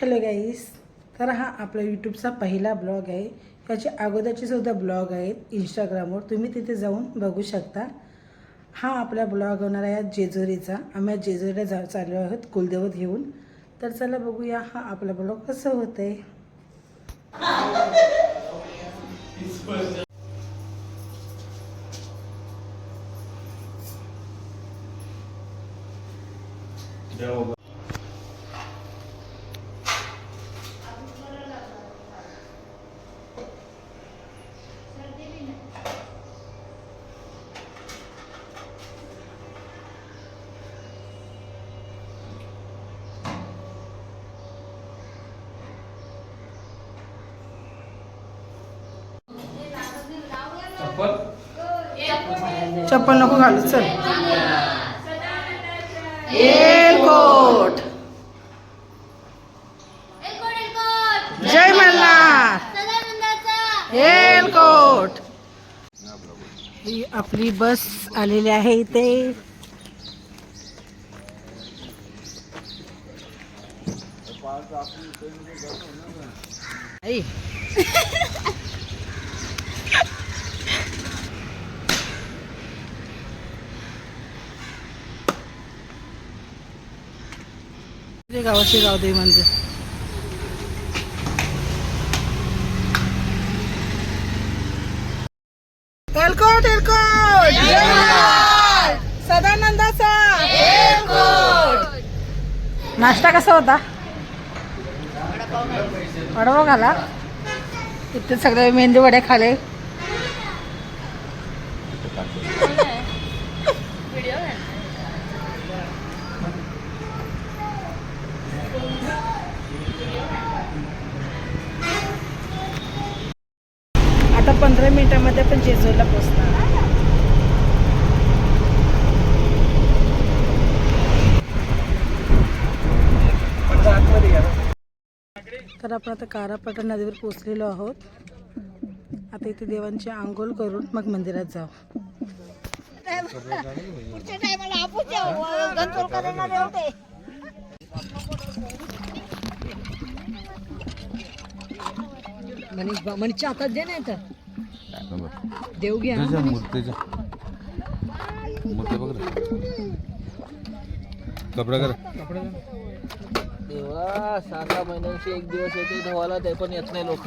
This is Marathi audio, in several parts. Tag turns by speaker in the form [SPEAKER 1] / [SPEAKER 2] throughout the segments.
[SPEAKER 1] हॅलो गाईस तर हा आपला यूट्यूबचा पहिला ब्लॉग आहे. याचे अगोदरचे सुद्धा ब्लॉग आहेत इंस्टाग्रामवर तुम्ही तिथे जाऊन बघू शकता. हा आपला ब्लॉग होणार आहे जेजुरीचा. आम्ही जेजुरीला जा चाललो आहोत कुलदेवत घेऊन. तर चला बघूया हा आपला ब्लॉग कसं होतं आहे चप्पल नको घालू चल. एलकोट जय मल्हार. एलकोट ही आपली बस आलेली आहे इथे. आई. गावाचे गावदेवी मंदिर एलकोट एलकोट सदानंदाचा नाश्ता कसा होता? वडापाव खाला इथे सगळे मेंदू वडे खाले आता पंधरा मिनिटामध्ये आपण जेजूरला पोचणार तर आपण आता कारापाटा नदीवर पोचलेलो आहोत. आता इथे देवांची आंघोळ करून मग मंदिरात जाऊ.
[SPEAKER 2] मनीष मनीषच्या हातात दे नाही तर देव घ्या
[SPEAKER 3] मूर्तीच्या मूर्ती बघ कपडा कर
[SPEAKER 4] देवा सहा सहा महिन्यांची एक दिवस येते धुवाला ते पण येत नाही लोक.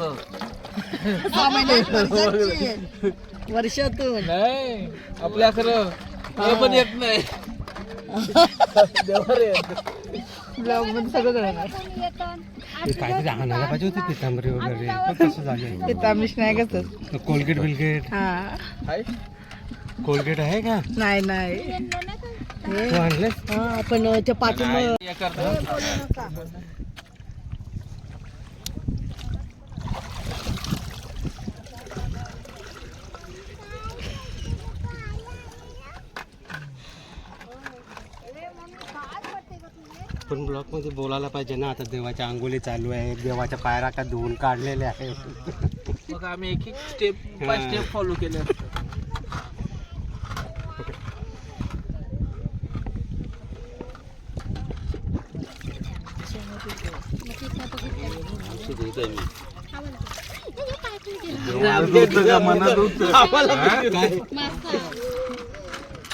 [SPEAKER 2] वर्षातून.
[SPEAKER 4] नाही आपल्या खरं ते पण येत नाही. देवा रे.
[SPEAKER 2] ब्लॉगमध्ये सगळं करणार
[SPEAKER 3] काहीतरी आणायला पाहिजे होती पितांबरी वगैरे. पण कसं झालं
[SPEAKER 1] नाही कसं
[SPEAKER 3] कोलगेट बिलगेट?
[SPEAKER 1] हा.
[SPEAKER 4] हाय.
[SPEAKER 3] कोलगेट आहे का?
[SPEAKER 1] नाही नाही.
[SPEAKER 3] तू
[SPEAKER 2] हा त्या
[SPEAKER 4] करतो.
[SPEAKER 3] पण ब्लॉकमध्ये बोलायला पाहिजे ना आता देवाच्या आंघोळी चालू आहे देवाच्या पायरा का धुवून काढलेल्या आहे
[SPEAKER 4] मग आम्ही एक एक स्टेप बाय स्टेप फॉलो केले.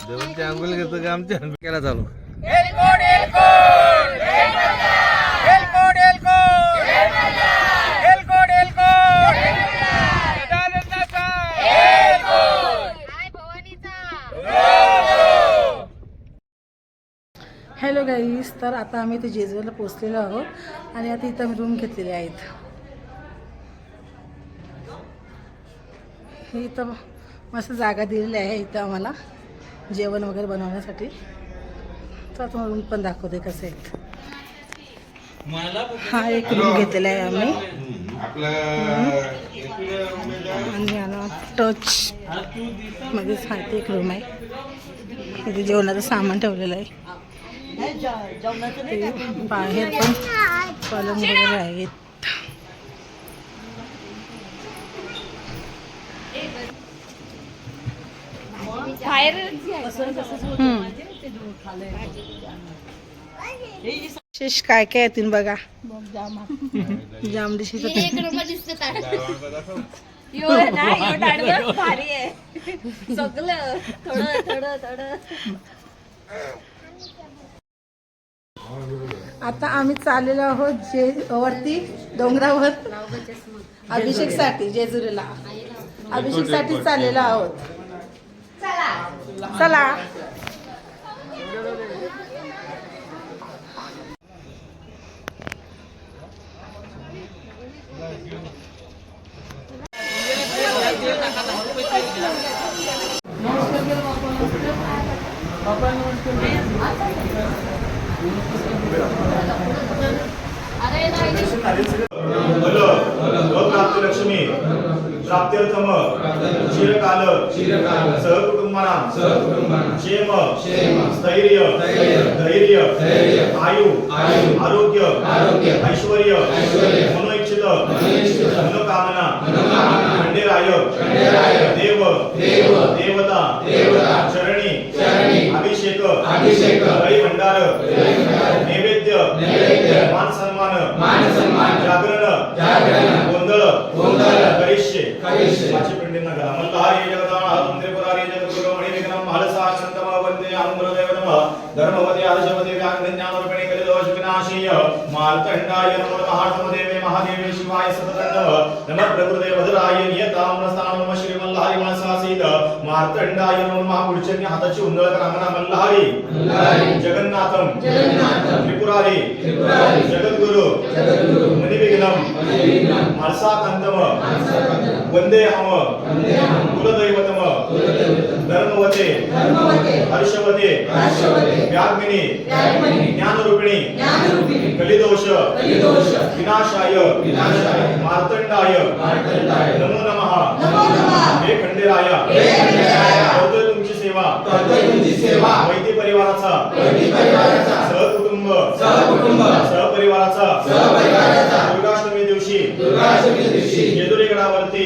[SPEAKER 3] देवाची आंघोळी घेतो का आमच्या? केला चालू.
[SPEAKER 1] हॅलो गाईस तर आता आम्ही इथे जेजुरीला पोचलेलो आहोत आणि आता इथं रूम घेतलेले आहेत. हे इथं मस्त जागा दिलेली आहे इथं आम्हाला जेवण वगैरे बनवण्यासाठी. तर आता रूम पण दाखवते कसे आहेत हा एक रूम घेतलेला आहे आम्ही. आणि टच मध्येच हा इथे एक रूम आहे. इथे जेवणाचं सामान ठेवलेलं आहे. ते बाहेर पण पलंग वगैरे आहेत. हम्म. शिश काय काय येतील बघा. जाम डिशेस
[SPEAKER 2] एक नंबर दिसत यो ना यो डाडवर भारी आहे. सगळं थोडं थोडं थोडं.
[SPEAKER 1] आता आम्ही चाललेलो आहोत जे वरती डोंगरावर. अभिषेकसाठी जेजुरीला. अभिषेकसाठी चाललेलो आहोत.
[SPEAKER 5] 在哪？प्राप्त्यर्थम चिरकाल सहकुटुंबाना क्षेम स्थैर्य धैर्य आयु आरोग्य ऐश्वर्य मनोइच्छित मनोकामना खंडेराय देव देवता चरणी अभिषेक भंडार नैवेद्य मान सन्मान जागरण गोंधळ करिष्ये माझी पिंडींना करा मल्हारी जगदाळ मार्तंडाय नमो नमः नमो देवे महादेवे शिवाय सततंडव नमः प्रकृते भद्राय नियताम नमः नमः श्री मल्हारी मनसासीद मार्तंडाय नमो पुढच्या हाताची उंदळ करा म्हणा मल्हारी जगन्नाथम त्रिपुरारी। जगद्गुरु। मणिविघ्नम मनसाकांतम वंदे हम कुलदैवतम। धर्मवते हर्षवते व्याग्मिनी ज्ञानरूपिणी कलिदोष विनाशाय मार्तंडाय नमो नमः हे खंडेराया करतोय तुमची सेवा वैद्य परिवाराचा सहकुटुंब सहपरिवाराचा दुर्गाष्टमी दिवशी जेजुरीगडावरती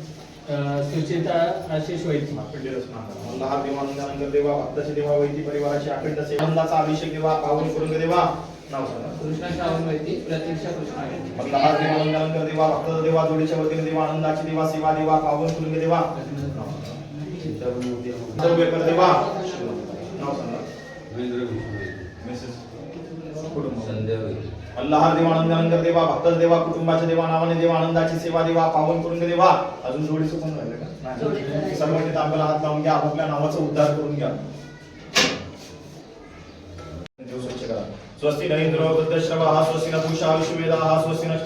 [SPEAKER 4] सुचिता आशिष वैद्य.
[SPEAKER 5] मल्हार देवा नंदनंदर देवा भक्ताचे देवा वैदी परिवाराची अखंड सेवंदाचा अभिषेक देवा पावन करून देवा. नाव सांगा.
[SPEAKER 4] कृष्ण श्रावण वैद्य प्रतीक्षा कृष्ण वैद्य.
[SPEAKER 5] मल्हार देवा देवा भक्त देवा जोडीच्या वतीने देवा आनंदाची देवा सेवा देवा पावन करून देवा. दव्यकर देवा. नाव सांगा. कुटुंब अल्लाह देवा आनंदानंदर देवा भक्तच देवा कुटुंबाच्या देवा नावाने देवा आनंदाची सेवा देवा पावन करून देवा. अजून जोडीचं कोण राहिलं का. सर्वांनी तांब्याला हात लावून घ्या आपापल्या नावाचा उद्धार करून घ्या देव स्वच्छ करा स्वस्ति न इंद्रो वृद्धश्रवाः स्वस्ति न पूषा विश्ववेदाः स्वस्ति न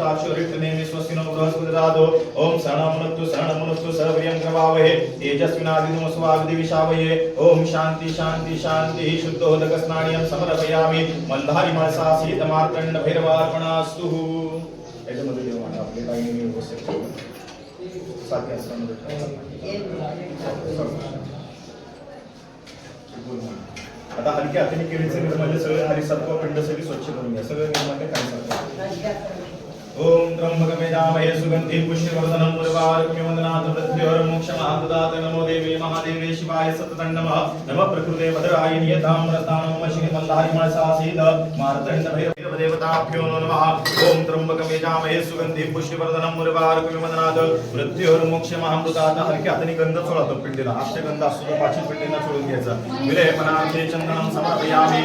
[SPEAKER 5] नेमि स्वस्ति न बृहस्पतिरादो ओम शरणमुनक्तु शरणमुनक्तु सर्वरियं करवावहे तेजस्विनादिनमस्वादिविषावये ओम शांति शांति शांति शुद्धोदक स्नानियं समर्पयामि मल्हारी मासा सीत मार्तंड भैरवार्पणास्तु याच्यामध्ये देव माता आपले काही नेहमी उपस्थित ठेवा. साथी असताना आता हलक्या हाताने केळीचे म्हणजे सगळे हरिसत्व पिंड सगळी स्वच्छ करून घ्या. सगळे निर्माते म्हणजे काय ओम त्र्यंबकमेजामहे सुगंधी पुष्यवर्धनं मुर्वारुक्मि पृथ्वीवर मृत्योर् मोक्षमाददात नमो देवे महादेवे शिवाय सततं नमः प्रकृते भद्राय नियतां व्रतां मम श्रीमल्लाहि मनसा सीद मार्तण्ड भैरव देवताभ्यो नमः ओम त्र्यंबकं यजामहे सुगन्धिं पुष्यवर्धनं मुर्वारुकं वदनात् मृत्युर्मोक्षमहामृतात् हलक्या हाताने गंध चोळा तो पिंडीला अष्टगंध असतो तो पिंडीला चोळून घ्यायचा विलेपनार्थे चंदनं समर्पयामि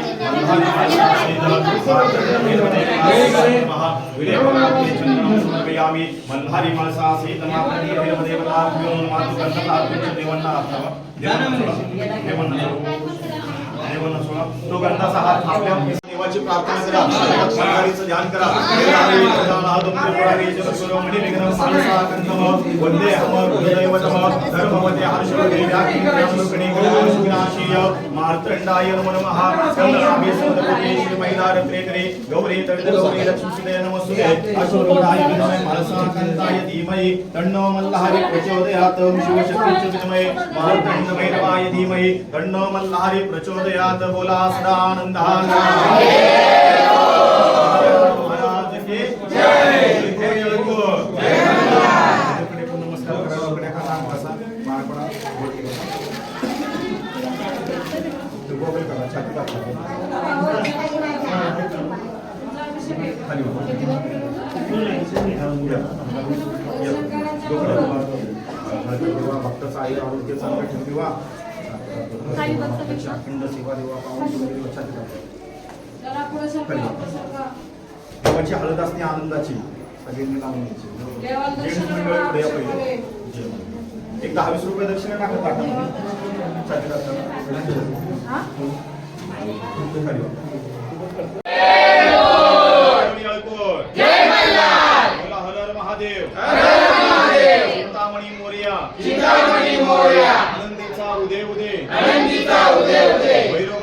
[SPEAKER 5] विलेपनार्थे चंदनं समर्पयामि मल्हारी मनसा सहित मातृ देवताभ्यो नमः गंधकार्पण देवांना अर्पण देवांना सोळा तो गंधाचा हात आपल्या देवाची प्रार्थना करा. मल्हारीचं ध्यान करा. वंदे हम धर्मवते मार्तंडाय नमः श्री गौरी तडित गौरी लक्ष्मीसुते नमस्ते अशोरोडाय विद्महे मनसाकान्ताय धीमहि तन्नो मल्लहारि प्रचोदयात् शिवशक्तीच विद्महे मार्तण्ड भैरवाय धीमहि तन्नो प्रचोदयात् बोला महाराज नमस्कार भक्ताचा आई आरोग्य चांगला ठेवू देवा अखंड सेवा देवा पावन करून देवा छाती दाखवा देवाची हळद असते आनंदाची. सगळ्यांनी लावून घ्यायची. एक दहा वीस रुपये दक्षिणा टाकत टाका टाकताना. खाली वा. कोणी अळकोळ? बोला हर हर महादेव चिंतामणी मोरया आनंदीचा उदय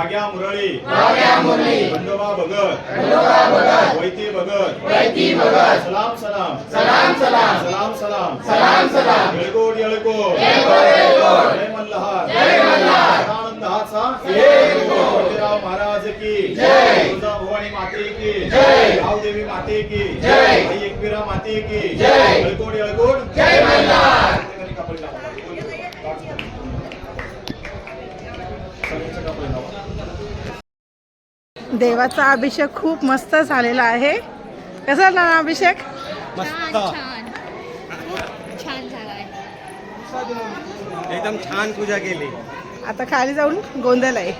[SPEAKER 5] हजारी वाग्या मुरळी. खंडोबा भगत. वैती भगत. सलाम सलाम. सलाम सलाम. येळकोट येळकोट. जय मल्हार. सदानंद हाचा पंडितराव महाराज की. तुळजा भवानी माते की. देवी माते की. आई एकविरा माते की. येळकोट येळकोट. जय मल्हार.
[SPEAKER 1] देवाचा अभिषेक खूप मस्त झालेला आहे. कसा झाला ना अभिषेक?
[SPEAKER 3] मस्त.
[SPEAKER 2] छान झालाय
[SPEAKER 3] एकदम छान पूजा केली.
[SPEAKER 1] आता खाली जाऊन गोंधळ आहे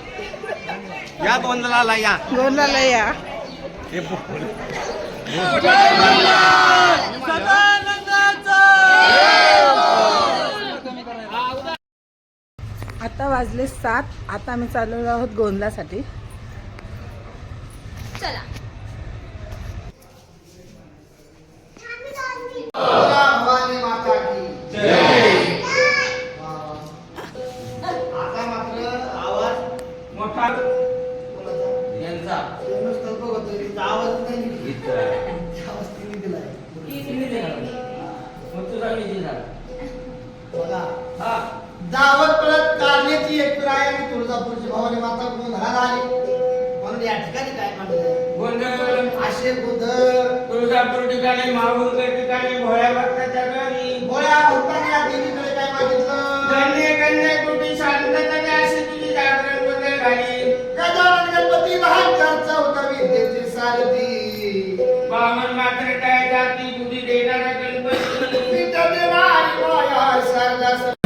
[SPEAKER 3] या गोंधळाला या.
[SPEAKER 1] गोंधळाला या.
[SPEAKER 3] हे बोल.
[SPEAKER 1] आता वाजले सात. आता आम्ही चाललेलो आहोत गोंधळासाठी.
[SPEAKER 6] बघा. दावत परत कारण्याची एक आहे आणि तुळजापूरची भवानी माता गोंधळाला आली. म्हणून या ठिकाणी काय म्हणलं
[SPEAKER 7] गोंधळ.
[SPEAKER 6] असे गोंधळ
[SPEAKER 7] तुळजापूर ठिकाणी महाबुलकर ठिकाणी भोळ्या भक्ताच्या घरी.
[SPEAKER 6] गोळ्या भक्ताने या देवीकडे काय मागितलं?
[SPEAKER 7] कन्या कन्या कुठे शांतता अशी तुझी जागरण गोंधळ झाली
[SPEAKER 6] गजानन गणपती लहान खर्च होता विद्येची सारथी.
[SPEAKER 7] बामन मात्र काय जाती बुद्धी देणारा
[SPEAKER 6] देणारी माया शारदा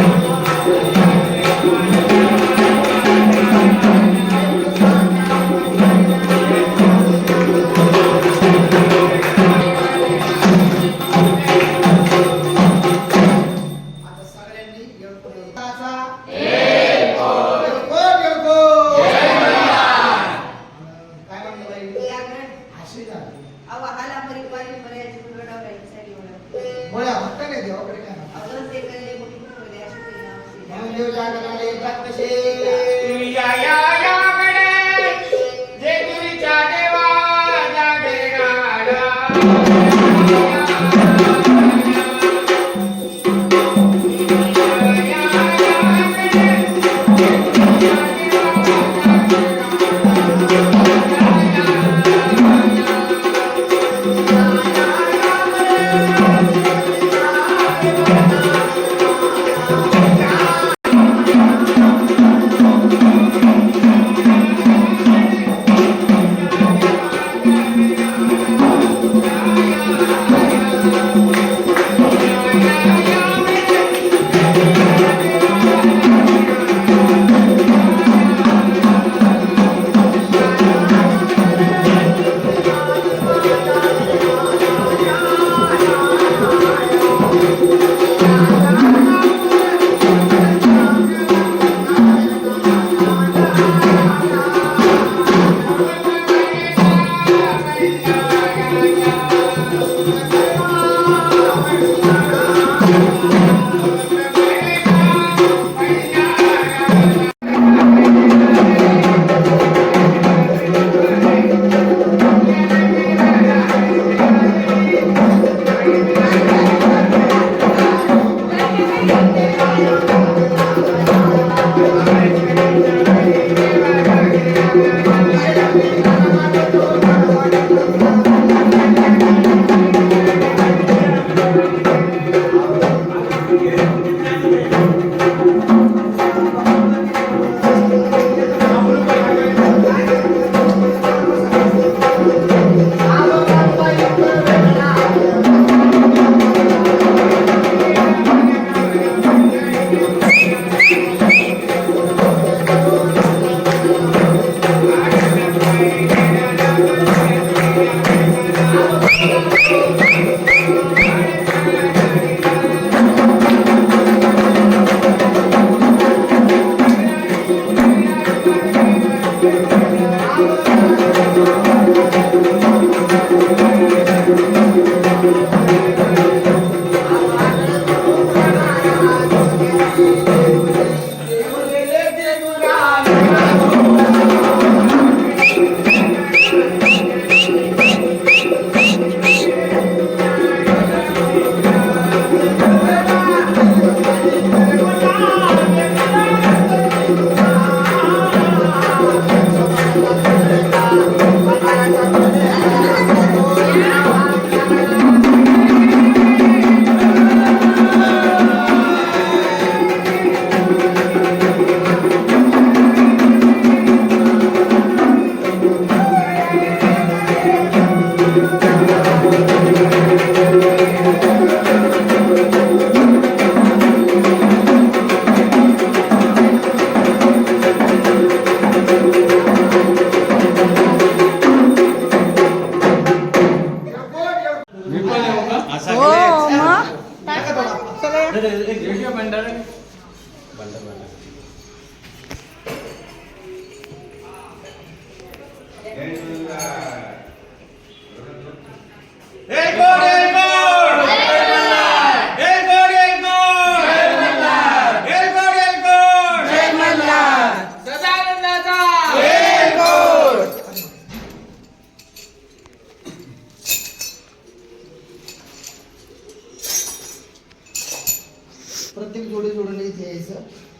[SPEAKER 1] हो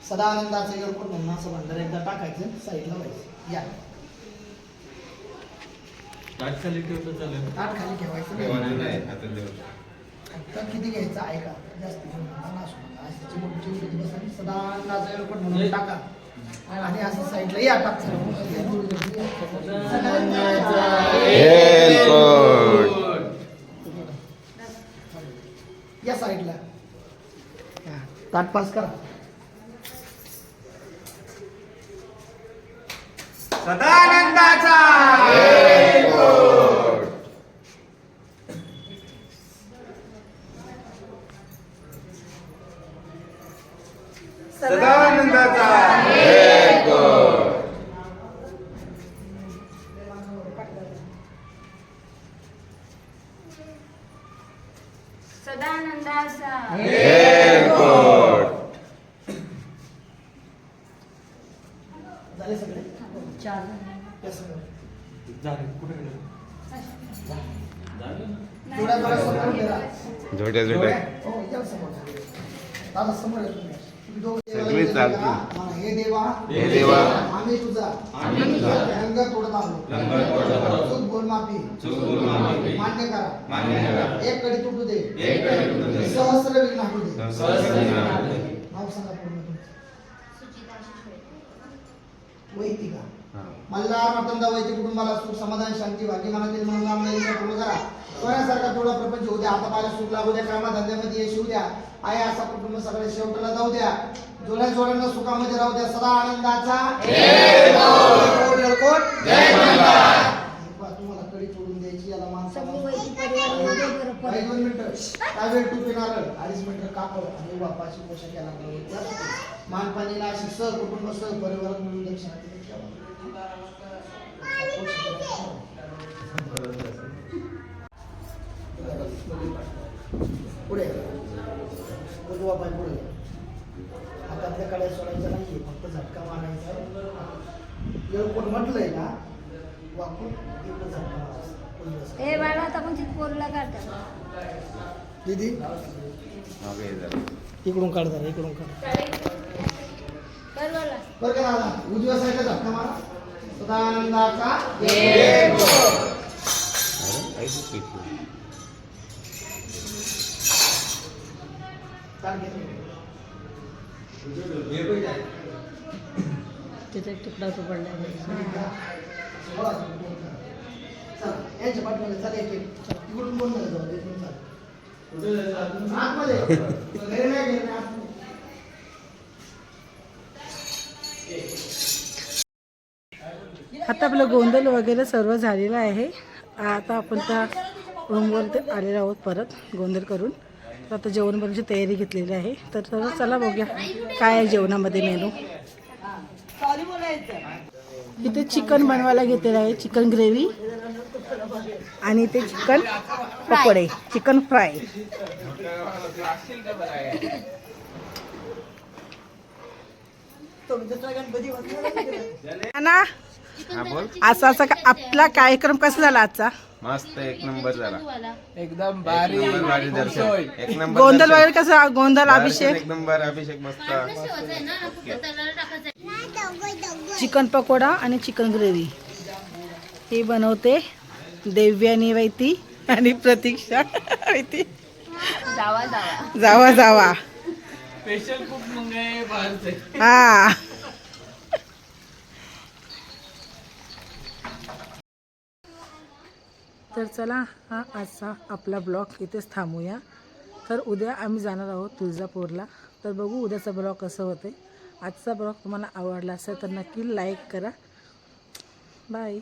[SPEAKER 7] सदानंदाचं
[SPEAKER 6] एअरपोर्ट म्हणून असं भांडार एकदा टाकायचं साईडला व्हायचं या. ताट खाली ठेवायचं. किती घ्यायचं? आहे का जास्त. असं बसून सदानंदाचं म्हणून टाका. आणि असं साईडला या टाक. या साईडला. ताट पास करा.
[SPEAKER 7] सदानंदाचा. सदानंदाचा
[SPEAKER 2] सदा सदानंदाचा
[SPEAKER 6] झाले सगळे हे सगळं. जोड्या जोड्या समोर उभे राहा.
[SPEAKER 7] जोड्या जोड्या
[SPEAKER 6] हो, या समोर. दादा समोर या तुम्ही. तुम्ही दोघं
[SPEAKER 7] सगळे चालतील.
[SPEAKER 6] हा, हे देवा
[SPEAKER 7] हे देवा
[SPEAKER 6] आम्ही तुझा रंग चूक बोल माफी. मान्य करा. एक कडी तुटू दे. सहस्र विघ्न हटू दे. नाव सांगा पूर्ण तुमचं. वैदिका. मल्हार मतंदा वैद्य कुटुंबाला सुख समाधान शांती भाग्य मनातील मनोकामना इच्छा पूर्ण करा. सोन्यासारखा थोडा प्रपंच होऊ द्या. आता पाहिजे सुख लागू द्या. कामा धंद्यामध्ये यश येऊ द्या. आहे असा कुटुंब सगळे शेवटाला जाऊ द्या. जोड्या जोड्यांना सुखामध्ये राहू द्या. सदा आनंदाचा तुम्हाला कडी तोडून द्यायची याला माणसाला काही दोन मिनिटं. कावेळ टू पिणार अडीच मिनिटं कापड आणि बापाची पोषक याला. मानपाणीला अशी सह कुटुंब सह परिवार मिळून दक्षिणा. पुढे. पाय पुढे. हातातल्या कड्या सोडायच्या नाहीये फक्त झटका मारायचा येळकोट म्हटलंय ना वाकून इकडं झटका मारायचा.
[SPEAKER 2] ए बाळा आता पण तिथे पोरला काढतात
[SPEAKER 6] दीदी? इकडून काढ जरा इकडून काढ. बरं का उजव्या साईडला झटका मारा. सदानंदाचा घे.
[SPEAKER 1] तिथे एक तुकडा तो पडला
[SPEAKER 6] यांच्या पाठीमागे चल एक एक. चल, इकडून बोल ना जाऊ, इकडून चल. आतमध्ये
[SPEAKER 1] आता आपलं गोंधळ वगैरे सर्व झालेलं आहे. आता आपण त्या रूमवर ते आलेलो आहोत परत गोंधळ करून. तर आता जेवण बनवण्याची तयारी घेतलेली आहे. तर सर्व चला बघूया काय आहे जेवणामध्ये मेनू इथे चिकन बनवायला घेतलेलं आहे चिकन ग्रेव्ही आणि इथे चिकन पकोडे चिकन फ्राय ना
[SPEAKER 7] हा बोल.
[SPEAKER 1] असा असा का- आपला कार्यक्रम कसा झाला आजचा?
[SPEAKER 7] मस्त एक नंबर झाला.
[SPEAKER 4] एकदम भारी.
[SPEAKER 7] एक नंबर भारी दर्शन. एक नंबर
[SPEAKER 1] गोंधळ
[SPEAKER 7] दर्शन.
[SPEAKER 1] वगैरे कसा? गोंधळ
[SPEAKER 7] दर्शन
[SPEAKER 1] अभिषेक?
[SPEAKER 7] एक नंबर अभिषेक मस्त.
[SPEAKER 1] चिकन पकोडा आणि चिकन ग्रेव्ही. हे बनवते देव्यानी वैती आणि प्रतीक्षा वैती.
[SPEAKER 2] जावा जावा.
[SPEAKER 1] जावा जावा.
[SPEAKER 4] स्पेशल कुक मग आहे बाहेरचे.
[SPEAKER 1] हा. तर चला हा आजचा आपला ब्लॉग इथेच थांबूया. तर उद्या आम्ही जाणार आहोत तुळजापूरला. तर बघू उद्याचा ब्लॉग कसं होते आजचा ब्लॉग तुम्हाला आवडला असेल तर नक्की लाईक करा. बाय